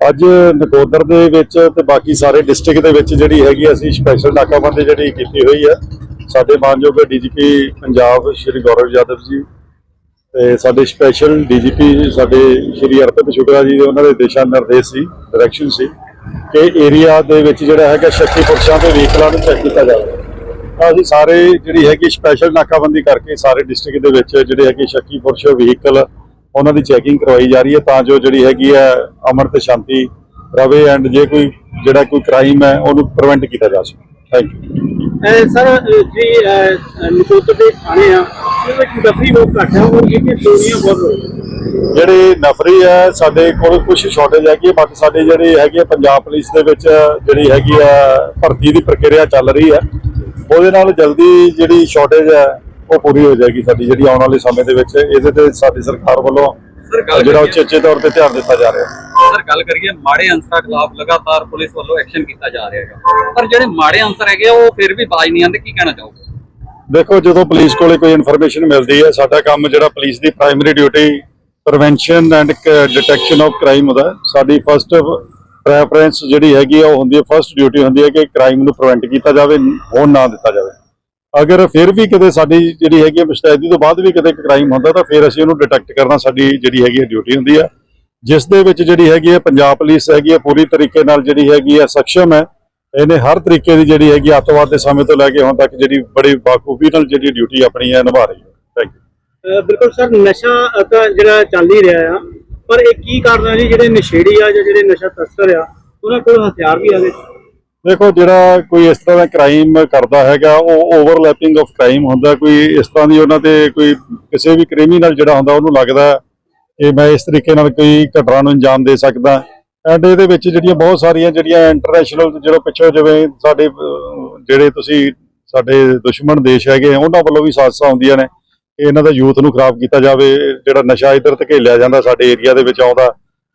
ਅੱਜ ਨਕੋਦਰ ਦੇ ਵਿੱਚ ਤੇ ਬਾਕੀ ਸਾਰੇ ਡਿਸਟ੍ਰਿਕਟ ਦੇ ਵਿੱਚ ਜਿਹੜੀ ਹੈਗੀ ਅਸੀਂ ਸਪੈਸ਼ਲ ਨਾਕਾਬੰਦੀ ਜਿਹੜੀ ਕੀਤੀ ਹੋਈ ਹੈ ਸਾਡੇ ਮਾਨਯੋਗ ਡੀਜੀਪੀ ਪੰਜਾਬ ਸ਼੍ਰੀ ਗੌਰਵ ਯਾਦਵ ਜੀ ਤੇ ਸਾਡੇ ਸਪੈਸ਼ਲ ਡੀਜੀਪੀ ਸਾਡੇ ਸ਼੍ਰੀ ਅਰਪਿਤ ਸ਼ੁਕਲਾ ਜੀ ਦੇ ਉਹਨਾਂ ਦੇ ਦਿਸ਼ਾ ਨਿਰਦੇਸ਼ ਸੀ ਡਾਇਰੈਕਸ਼ਨ ਸੀ ਕਿ ਏਰੀਆ ਦੇ ਵਿੱਚ ਜਿਹੜਾ ਹੈਗਾ ਸ਼ੱਕੀ ਪੁਰਸ਼ਾਂ ਦੇ ਵਹੀਕਲਾਂ ਨੂੰ ਚੈੱਕ ਕੀਤਾ ਜਾਵੇ। ਤਾਂ ਅਸੀਂ ਸਾਰੇ ਜਿਹੜੀ ਹੈਗੀ ਸਪੈਸ਼ਲ ਨਾਕਾਬੰਦੀ ਕਰਕੇ ਸਾਰੇ ਡਿਸਟ੍ਰਿਕਟ ਦੇ ਵਿੱਚ ਜਿਹੜੇ ਹੈਗੇ ਸ਼ੱਕੀ ਪੁਰਸ਼ ਵਹੀਕਲ ਉਹਨਾਂ ਦੀ ਚੈਕਿੰਗ ਕਰਵਾਈ ਜਾ ਰਹੀ ਹੈ ਤਾਂ ਜੋ ਜਿਹੜੀ ਹੈਗੀ ਹੈ ਅਮਰ ਤੇ ਸ਼ਾਂਤੀ ਰਵੇ ਐਂਡ ਜੇ ਕੋਈ ਜਿਹੜਾ ਕੋਈ ਕ੍ਰਾਈਮ ਹੈ ਉਹਨੂੰ ਪ੍ਰੀਵੈਂਟ ਕੀਤਾ ਜਾ ਸਕੇ। ਥੈਂਕ ਯੂ ਸਰ ਜੀ ਨਿਕੋਤਰ ਦੇ ਥਾਣੇ ਆ ਉਹਦੇ ਵਿੱਚ ਦਫਰੀ ਲੋਕ ਘੱਟ ਆ ਔਰ ਇਹਦੀਆਂ ਚੋਰੀਆਂ ਬਹੁਤ ਹੋ ਜਿਹੜੀ ਨਫਰੀ ਹੈ ਸਾਡੇ ਕੋਲ ਕੁਝ ਸ਼ਾਰਟੇਜ ਹੈਗੀ ਹੈ ਬਾਕੀ ਸਾਡੇ ਜਿਹੜੀ ਹੈਗੀ ਹੈ ਪੰਜਾਬ ਪੁਲਿਸ ਦੇ ਵਿੱਚ ਜਿਹੜੀ ਹੈਗੀ ਆ ਭਰਤੀ ਦੀ ਪ੍ਰਕਿਰਿਆ ਚੱਲ ਰਹੀ ਹੈ। ਉਹਦੇ ਨਾਲ ਜਲਦੀ ਜਿਹੜੀ ਸ਼ਾਰਟੇਜ ਹੈ ਉਹ ਪੂਰੀ ਹੋ ਜਾਏਗੀ ਸਾਡੀ ਜਿਹੜੀ ਆਉਣ ਵਾਲੇ ਸਮੇਂ ਦੇ ਵਿੱਚ। ਇਹਦੇ ਤੇ ਸਾਡੀ ਸਰਕਾਰ ਵੱਲੋਂ ਜਿਹੜਾ ਉਚੇਚੇ ਤੌਰ ਤੇ ਧਿਆਨ ਦਿੱਤਾ ਜਾ ਰਿਹਾ। ਹੈ ਸਰ ਗੱਲ ਕਰੀਏ ਮਾੜੇ ਅੰਸਰਾਂ ਖਿਲਾਫ ਲਗਾਤਾਰ ਪੁਲਿਸ ਵੱਲੋਂ ਐਕਸ਼ਨ ਕੀਤਾ ਜਾ ਰਿਹਾ ਹੈਗਾ। ਪਰ ਜਿਹੜੇ ਮਾੜੇ ਅੰਸਰ ਹੈਗੇ ਉਹ ਫਿਰ ਵੀ ਬਾਜ ਨਹੀਂ ਆਉਂਦੇ ਕੀ ਕਹਿਣਾ ਚਾਹੋਗੇ? ਦੇਖੋ ਜਦੋਂ ਪੁਲਿਸ ਕੋਲੇ ਕੋਈ ਇਨਫੋਰਮੇਸ਼ਨ ਮਿਲਦੀ ਹੈ ਸਾਡਾ ਕੰਮ ਜਿਹੜਾ police the primary duty prevention and detection of crime ਹੁੰਦਾ ਹੈ। ਸਾਡੀ ਫਰਸਟ ਪ੍ਰੈਫਰੈਂਸ ਜਿਹੜੀ ਹੈਗੀ ਆ ਉਹ ਹੁੰਦੀ ਹੈ ਫਰਸਟ ਡਿਊਟੀ ਹੁੰਦੀ ਹੈ ਕਿ ਕ੍ਰਾਈਮ ਨੂੰ ਪ੍ਰੀਵੈਂਟ ਕੀਤਾ ਜਾਵੇ ਹੋਣ ਨਾ ਦਿੱਤਾ ਜਾਵੇ। ਅਗਰ ਫਿਰ ਵੀ ਕਿਤੇ ਸਾਡੀ ਜਿਹੜੀ ਹੈਗੀ ਮੁਸਤੈਦੀ ਤੋਂ ਬਾਅਦ ਵੀ ਕਿਤੇ ਕ੍ਰਾਈਮ ਹੁੰਦਾ, ਤਾਂ ਫਿਰ ਅਸੀਂ ਉਹਨੂੰ ਡਿਟੈਕਟ ਕਰਨਾ ਸਾਡੀ ਜਿਹੜੀ ਹੈਗੀ ਡਿਊਟੀ ਹੁੰਦੀ ਹੈ ਜਿਸ ਦੇ ਵਿੱਚ ਜਿਹੜੀ ਹੈਗੀ ਹੈ ਪੰਜਾਬ ਪੁਲਿਸ ਹੈਗੀ ਹੈ ਪੂਰੀ ਤਰੀਕੇ ਨਾਲ ਜਿਹੜੀ ਹੈਗੀ ਹੈ ਸક્ષਮ ਹੈ। ਇਹਨੇ ਹਰ ਤਰੀਕੇ ਦੀ ਜਿਹੜੀ ਹੈਗੀ ਅੱਤਵਾਦ ਦੇ ਸਮੇਂ ਤੋਂ ਲੈ ਕੇ ਹੁਣ ਤੱਕ ਜਿਹੜੀ ਬੜੀ ਬਾਖੂਬੀ ਨਾਲ ਜਿਹੜੀ ਡਿਊਟੀ ਆਪਣੀ ਹੈ ਨਿਭਾ ਰਹੀ ਹੈ। ਥੈਂਕ ਯੂ ਬਿਲਕੁਲ ਸਰ, ਨਸ਼ਾ ਤਾਂ ਜਿਹੜਾ ਚੱਲ ਹੀ ਰਿਹਾ ਆ। ਪਰ ਇਹ ਕੀ ਕਾਰਨ ਹੈ ਜੀ? ਜਿਹੜੇ ਨਸ਼ੇੜੀ ਆ ਜਾਂ ਜਿਹੜੇ ਨਸ਼ਾ ਤਸਕਰ ਆ, ਉਹਨਾਂ ਕੋਲ ਹਥਿਆਰ ਵੀ ਆਵੇ ਦੇਖੋ, ਜਿਹੜਾ ਕੋਈ ਇਸ ਤਰ੍ਹਾਂ ਦਾ ਕ੍ਰਾਈਮ ਕਰਦਾ ਹੈਗਾ, ਉਹ ਓਵਰਲੈਪਿੰਗ ਆਫ ਕ੍ਰਾਈਮ ਹੁੰਦਾ, ਕੋਈ ਇਸ ਤਰ੍ਹਾਂ ਦੀ ਉਹਨਾਂ ਤੇ ਕੋਈ ਕਿਸੇ ਵੀ ਕ੍ਰਿਮੀਨਲ ਜਿਹੜਾ ਹੁੰਦਾ, ਉਹਨੂੰ ਲੱਗਦਾ ਕਿ ਮੈਂ ਇਸ ਤਰੀਕੇ ਨਾਲ ਕੋਈ ਘਟਨਾ ਨੂੰ ਅੰਜਾਮ ਦੇ ਸਕਦਾ। ਐਂਡ ਇਹਦੇ ਵਿੱਚ ਜਿਹੜੀਆਂ ਬਹੁਤ ਸਾਰੀਆਂ ਜਿਹੜੀਆਂ ਇੰਟਰਨੈਸ਼ਨਲ ਜਿਹੜਾ ਪਿੱਛੋਂ ਜਿਵੇਂ ਸਾਡੇ ਜਿਹੜੇ ਤੁਸੀਂ ਸਾਡੇ ਦੁਸ਼ਮਣ ਦੇਸ਼ ਹੈਗੇ, ਉਹਨਾਂ ਵੱਲੋਂ ਵੀ ਸਾਜ਼ਿਸ਼ਾਂ ਹੁੰਦੀਆਂ ਨੇ ਕਿ ਇਹਨਾਂ ਦਾ ਯੂਥ ਨੂੰ ਖਰਾਬ ਕੀਤਾ ਜਾਵੇ, ਜਿਹੜਾ ਨਸ਼ਾ ਇੱਧਰ ਧਕੇਲਿਆ ਜਾਂਦਾ ਸਾਡੇ ਏਰੀਆ ਦੇ ਵਿੱਚ ਆਉਂਦਾ।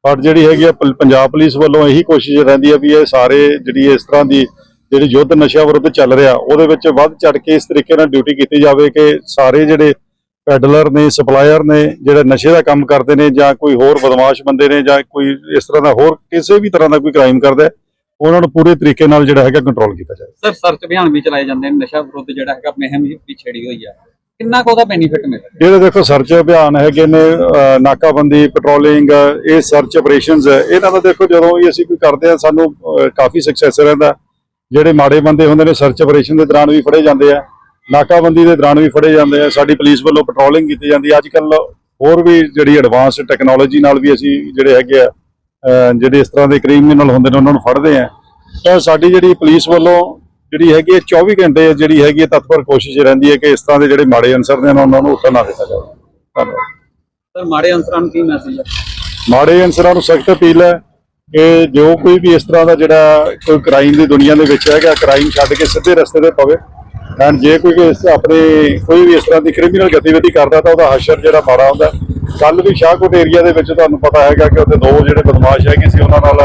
ਪਰ ਜਿਹੜੀ ਹੈਗੀ ਆ ਪੰਜਾਬ ਪੁਲਿਸ ਵੱਲੋਂ ਇਹੀ ਕੋਸ਼ਿਸ਼ ਰਹਿੰਦੀ ਹੈ ਵੀ ਇਹ ਸਾਰੇ ਜਿਹੜੀ ਇਸ ਤਰ੍ਹਾਂ ਦੀ ਜਿਹੜੀ ਯੁੱਧ ਨਸ਼ਾ ਵਿਰੁੱਧ ਚੱਲ ਰਿਹਾ, ਉਹਦੇ ਵਿੱਚ ਵੱਧ ਚੜ ਕੇ ਇਸ ਤਰੀਕੇ ਨਾਲ ਡਿਊਟੀ ਕੀਤੀ ਜਾਵੇ ਕਿ ਸਾਰੇ ਜਿਹੜੇ ਪੈਡਲਰ ਨੇ ਸਪਲਾਇਰ ਨੇ, ਜਿਹੜੇ ਨਸ਼ੇ ਦਾ ਕੰਮ ਕਰਦੇ ਨੇ ਜਾਂ ਕੋਈ ਹੋਰ ਬਦਮਾਸ਼ ਬੰਦੇ ਨੇ ਜਾਂ ਕੋਈ ਇਸ ਤਰ੍ਹਾਂ ਦਾ ਹੋਰ ਕਿਸੇ ਵੀ ਤਰ੍ਹਾਂ ਦਾ ਕੋਈ ਕ੍ਰਾਈਮ ਕਰਦਾ, ਉਹਨਾਂ ਨੂੰ ਪੂਰੇ ਤਰੀਕੇ ਨਾਲ ਜਿਹੜਾ ਹੈਗਾ ਕੰਟਰੋਲ ਕੀਤਾ ਜਾਵੇ। ਸਰ, ਸਰਚ ਅਭਿਆਨ ਵੀ ਚਲਾਏ ਜਾਂਦੇ ਨੇ, ਨਸ਼ਾ ਵਿਰੁੱਧ ਜਿਹੜਾ ਹੈਗਾ ਮੁਹਿੰਮ ਵੀ ਛੇੜੀ ਹੋਈ ਆ। ਕਿੰਨਾ ਕੁ ਉਹਦਾ ਬੈਨੀਫਿਟ ਮਿਲਦਾ ਇਹਦੇ ਦੇਖੋ ਸਰਚ ਅਭਿਆਨ ਹੈਗੇ ਨੇ, ਅਹ, ਨਾਕਾਬੰਦੀ ਪੈਟਰੋਲਿੰਗ ਇਹ ਸਰਚ ਆਪਰੇਸ਼ਨਸ ਇਹਨਾਂ ਦਾ ਦੇਖੋ ਜਦੋਂ ਵੀ ਅਸੀਂ ਕੋਈ ਕਰਦੇ ਆ ਸਾਨੂੰ, ਅਹ, ਕਾਫੀ ਸਕਸੈਸ ਰਹਿੰਦਾ। ਜਿਹੜੇ ਮਾੜੇ ਬੰਦੇ ਹੁੰਦੇ ਨੇ ਸਰਚ ਆਪਰੇਸ਼ਨ ਦੇ ਦੌਰਾਨ ਵੀ ਫੜੇ ਜਾਂਦੇ ਆ। ਨਾਕਾਬੰਦੀ ਦੇ ਦੌਰਾਨ ਵੀ ਫੜੇ ਜਾਂਦੇ ਆ। ਸਾਡੀ ਪੁਲਿਸ ਵੱਲੋਂ ਪੈਟਰੋਲਿੰਗ ਕੀਤੀ ਜਾਂਦੀ ਹੈ ਅੱਜ ਕੱਲ ਹੋਰ ਵੀ ਜਿਹੜੀ ਐਡਵਾਂਸ ਟੈਕਨੋਲੋਜੀ ਨਾਲ ਵੀ ਅਸੀਂ ਜਿਹੜੇ ਹੈਗੇ ਆ, ਅਹ, ਜਿਹੜੇ ਇਸ ਤਰ੍ਹਾਂ ਦੇ ਕ੍ਰਿਮੀਨਲ ਹੁੰਦੇ ਨੇ, ਉਹਨਾਂ ਨੂੰ ਫੜਦੇ ਆ। ਤਾਂ ਸਾਡੀ ਜਿਹੜੀ ਪੁਲਿਸ ਵੱਲੋਂ ਜਿਹੜੀ ਹੈਗੀ ਹੈ 24 ਘੰਟੇ ਜਿਹੜੀ ਹੈਗੀ ਹੈ ਤਤਪਰ ਕੋਸ਼ਿਸ਼ ਰਹਿੰਦੀ ਹੈ ਕਿ ਇਸ ਤਰ੍ਹਾਂ ਦੇ ਜਿਹੜੇ ਮਾੜੇ ਅਨਸਰ ਨੇ ਉਹਨਾਂ ਨੂੰ ਉੱਤਰ ਨਾ ਦਿੱਤਾ ਜਾਵੇ। ਧੰਨਵਾਦ। ਸਰ ਮਾੜੇ ਅੰਸਰਾਂ ਨੂੰ ਕੀ ਮੈਸੇਜ ਹੈ? ਮਾੜੇ ਅਨਸਰਾਂ ਨੂੰ ਸਖਤ ਅਪੀਲ ਹੈ ਕਿ ਜੋ ਕੋਈ ਵੀ ਇਸ ਤਰ੍ਹਾਂ ਦਾ ਜਿਹੜਾ ਕੋਈ ਕ੍ਰਾਈਮ ਦੀ ਦੁਨੀਆ ਦੇ ਵਿੱਚ ਹੈਗਾ ਕ੍ਰਾਈਮ ਛੱਡ ਕੇ ਸਿੱਧੇ ਰਸਤੇ ਤੇ ਪਵੇ। ਐਂਡ ਜੇ ਕੋਈ ਆਪਣੇ ਕੋਈ ਵੀ ਇਸ ਤਰ੍ਹਾਂ ਦੀ ਕ੍ਰਿਮੀਨਲ ਗਤੀਵਿਧੀ ਕਰਦਾ ਤਾਂ ਉਹਦਾ ਹਸ਼ਰ ਜਿਹੜਾ ਮਾੜਾ ਹੁੰਦਾ। ਕੱਲ ਵੀ ਸ਼ਾਹਕੋਟ ਏਰੀਆ ਦੇ ਵਿੱਚ ਤੁਹਾਨੂੰ ਪਤਾ ਹੈਗਾ ਕਿ ਉੱਥੇ ਦੋ ਜਿਹੜੇ ਬਦਮਾਸ਼ ਹੈਗੇ ਸੀ ਉਹਨਾਂ ਨਾਲ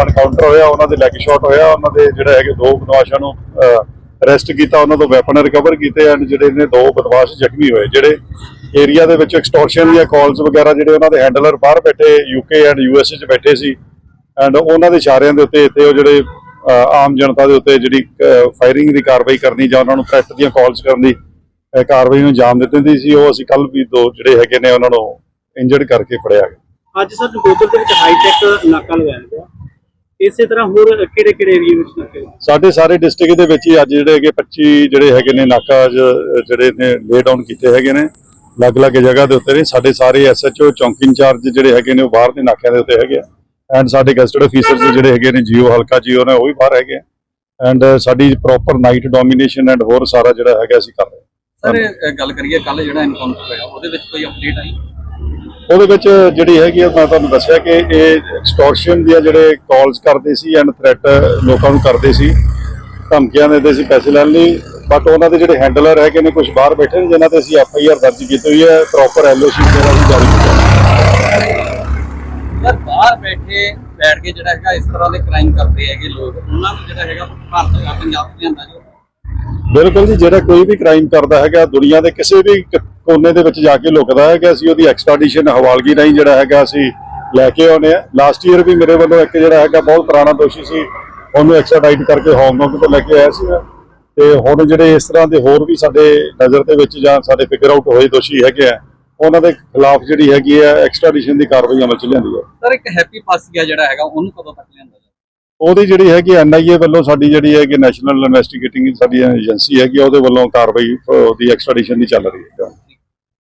ਐਨਕਾਊਂਟਰ ਹੋਇਆ, ਉਹਨਾਂ ਦੇ ਲੈਗ ਸ਼ਾਟ ਹੋਇਆ, ਉਹਨਾਂ ਦੇ ਜਿਹੜੇ ਹੈਗੇ ਦੋ ਬਦਮਾਸ਼ਾਂ ਨੂੰ ਅਰੈਸਟ ਕੀਤਾ, ਉਹਨਾਂ ਤੋਂ ਵੈਪਨ ਰਿਕਵਰ ਕੀਤੇ ਐਂਡ ਜਿਹੜੇ ਨੇ ਦੋ ਬਦਮਾਸ਼ ਜ਼ਖਮੀ ਹੋਏ, ਜਿਹੜੇ ਏਰੀਆ ਦੇ ਵਿੱਚ ਐਕਸਟੋਰਸ਼ਨ ਦੀਆਂ ਕਾਲਸ ਵਗੈਰਾ ਜਿਹੜੇ ਉਹਨਾਂ ਦੇ ਹੈਂਡਲਰ ਬਾਹਰ ਬੈਠੇ ਯੂਕੇ ਐਂਡ ਯੂਐਸਏ 'ਚ ਬੈਠੇ ਸੀ ਐਂਡ ਉਹਨਾਂ ਦੇ ਇਸ਼ਾਰਿਆਂ ਦੇ ਉੱਤੇ ਇੱਥੇ ਉਹ ਜਿਹੜੇ ਆਮ ਜਨਤਾ ਦੇ ਉੱਤੇ ਜਿਹੜੀ ਫਾਇਰਿੰਗ ਦੀ ਕਾਰਵਾਈ ਕਰਨੀ ਜਾਂ ਉਹਨਾਂ ਨੂੰ ਥ੍ਰੈਟ ਦੀਆਂ ਕਾਲਸ ਕਰਨ ਦੀ ਕਾਰਵਾਈ ਨੂੰ ਅੰਜਾਮ ਦਿੱਤੀ ਸੀ, ਉਹ ਅਸੀਂ ਕੱਲ ਵੀ ਦੋ ਜਿਹੜੇ ਹੈਗੇ ਨੇ ਉਹਨਾਂ ਨੂੰ ਇੰਜਰਡ ਕਰਕੇ ਫੜਿਆ ਗਿਆ। ਅੱਜ ਸਰ ਨਿਕੋਤਰ ਦੇ ਵਿੱਚ ਹਾਈ ਟੈਕ ਨਾਕਾ ਲਗਾਇਆ ਗਿਆ। ਇਸੇ ਤਰ੍ਹਾਂ ਹੋਰ ਕਿਹੜੇ ਕਿਹੜੇ ਏਰੀਆ ਵਿੱਚ ਨਾਕੇ ਸਾਡੇ ਸਾਰੇ ਡਿਸਟ੍ਰਿਕਟ ਦੇ ਵਿੱਚ ਹੀ ਅੱਜ ਜਿਹੜੇ ਹੈਗੇ 25 ਜਿਹੜੇ ਹੈਗੇ ਨੇ ਨਾਕਾ ਜ- ਜਿਹੜੇ ਨੇ ਲੇ ਡਾਊਨ ਕੀਤੇ ਹੈਗੇ ਨੇ ਅਲੱਗ-ਅਲੱਗ ਜਗ੍ਹਾ ਦੇ ਉੱਤੇ ਨੇ। ਸਾਡੇ ਸਾਰੇ ਐਸਐਚਓ ਚੌਂਕੀ ਇੰਚਾਰਜ ਜਿਹੜੇ ਹੈਗੇ ਨੇ ਉਹ ਬਾਹਰ ਦੇ ਨਾਕਿਆਂ ਦੇ ਉੱਤੇ ਹੈਗੇ ਆ। ਐਂਡ ਸਾਡੇ ਗੈਸਟਡ ਅਫੀਸਰਸ ਜਿਹੜੇ ਹੈਗੇ ਨੇ ਜੀਓ ਹਲਕਾ ਜੀਓ ਨੇ ਉਹ ਵੀ ਬਾਹਰ ਹੈਗੇ ਆ। ਐਂਡ ਸਾਡੀ ਪ੍ਰੋਪਰ ਨਾਈਟ ਡੋਮੀਨੇਸ਼ਨ ਐਂਡ ਹੋਰ ਸਾਰਾ ਜਿਹੜਾ ਹੈਗਾ ਅਸੀਂ ਕਰ ਰਹੇ ਹਾਂ। ਸਰ ਗੱਲ ਕਰੀਏ ਕੱਲ ਜਿਹੜਾ ਐਨਕਾਊਂਟਰ ਹੋਇਆ ਉਹਦੇ ਵਿੱਚ ਕੋਈ ਅਪਡੇਟ ਆਈ? ਉਹਦੇ ਵਿੱਚ ਜਿਹੜੀ ਹੈਗੀ ਆ ਮੈਂ ਤੁਹਾਨੂੰ ਦੱਸਿਆ ਕਿ ਇਹ ਐਕਸਟੋਰਸ਼ਨ ਦੀਆਂ ਜਿਹੜੇ ਕਾਲਸ ਕਰਦੇ ਸੀ ਐਂਡ ਥ੍ਰੈਟ ਲੋਕਾਂ ਨੂੰ ਕਰਦੇ ਸੀ ਧਮਕੀਆਂ ਦਿੰਦੇ ਸੀ ਪੈਸੇ ਲੈਣ ਲਈ ਬਟ ਉਹਨਾਂ ਦੇ ਜਿਹੜੇ ਹੈਂਡਲਰ ਹੈਗੇ ਨੇ ਕੁਝ ਬਾਹਰ ਬੈਠੇ ਨੇ ਜਿਨ੍ਹਾਂ ਤੇ ਅਸੀਂ ਐਫ ਆਈ ਆਰ ਦਰਜ ਕੀਤੀ ਹੋਈ ਹੈ ਪ੍ਰੋਪਰ ਐਲਓਸੀ ਵਗੈਰਾ ਵੀ ਜਾਰੀ ਕੀਤਾ। ਹੈ ਸਰ ਬਾਹਰ ਬੈਠੇ ਬੈਠ ਕੇ ਜਿਹੜਾ ਹੈਗਾ ਇਸ ਤਰ੍ਹਾਂ ਦੇ ਕ੍ਰਾਈਮ ਕਰਦੇ ਹੈਗੇ ਲੋਕ ਉਹਨਾਂ ਨੂੰ ਜਿਹੜਾ ਹੈਗਾ ਭਾਰਤ ਦਾ ਪੰਜਾਬ ਤੋਂ ਲਿਆਂਦਾ ਜੋ ਬਿਲਕੁਲ ਜੀ ਜਿਹੜਾ ਕੋਈ ਵੀ ਕ੍ਰਾਈਮ ਕਰਦਾ ਹੈਗਾ ਦੁਨੀਆ ਦੇ ਕਿਸੇ ਵੀ ਕੋਨੇ ਦੇ ਵਿੱਚ ਜਾ ਕੇ ਲੁਕਦਾ ਹੈ ਕਿ ਅਸੀਂ ਉਹਦੀ ਐਕਸਟ੍ਰਾਡੀਸ਼ਨ ਹਵਾਲਗੀ ਰਾਹੀਂ ਜਿਹੜਾ ਹੈਗਾ ਅਸੀਂ ਲੈ ਕੇ ਆਉਣੇ ਆ ਲਾਸਟ ਈਅਰ ਵੀ ਮੇਰੇ ਵੱਲੋਂ ਇੱਕ ਜਿਹੜਾ ਹੈਗਾ ਬਹੁਤ ਪੁਰਾਣਾ ਦੋਸ਼ੀ ਸੀ ਉਹਨੂੰ ਐਕਸਟ੍ਰਾਡਾਈਟ ਕਰਕੇ ਹਾਂਗਕਾਂਗ ਤੋਂ ਲੈ ਕੇ ਆਇਆ ਸੀ ਤੇ ਹੁਣ ਜਿਹੜੇ ਇਸ ਤਰ੍ਹਾਂ ਦੇ ਹੋਰ ਵੀ ਸਾਡੇ ਨਜ਼ਰ ਦੇ ਵਿੱਚ ਜਾਂ ਸਾਡੇ ਫਿਗਰ ਆਊਟ ਹੋਏ ਦੋਸ਼ੀ ਹੈਗੇ ਆ ਉਹਨਾਂ ਦੇ ਖਿਲਾਫ ਜਿਹੜੀ ਹੈਗੀ ਆ ਐਕਸਟ੍ਰਾਡੀਸ਼ਨ ਦੀ ਕਾਰਵਾਈ ਅਮਲ ਚ ਲਿਆਂਦੀ ਹੈ ਸਰ ਇੱਕ ਹੈਪੀ ਪਾਸ ਗਿਆ ਜਿਹੜਾ ਹੈਗਾ ਉਹਨੂੰ ਕਦੋਂ ਤੱਕ ਲਿਆਂਦਾ ਉਹਦੀ ਜਿਹੜੀ ਹੈਗੀ ਐਨਆਈਏ ਵੱਲੋਂ ਸਾਡੀ ਜਿਹੜੀ ਹੈਗੀ ਨੈਸ਼ਨਲ ਇਨਵੈਸਟੀਗੇਟਿੰਗ ਸਾਡੀ ਏਜੰਸੀ ਹੈਗੀ ਆ, ਉਹਦੇ ਵੱਲੋਂ ਕਾਰਵਾਈ ਉਹਦੀ ਐਕਸਟ੍ਰਾਡੀਸ਼ਨ ਦੀ ਚੱਲ ਰਹੀ ਹੈ।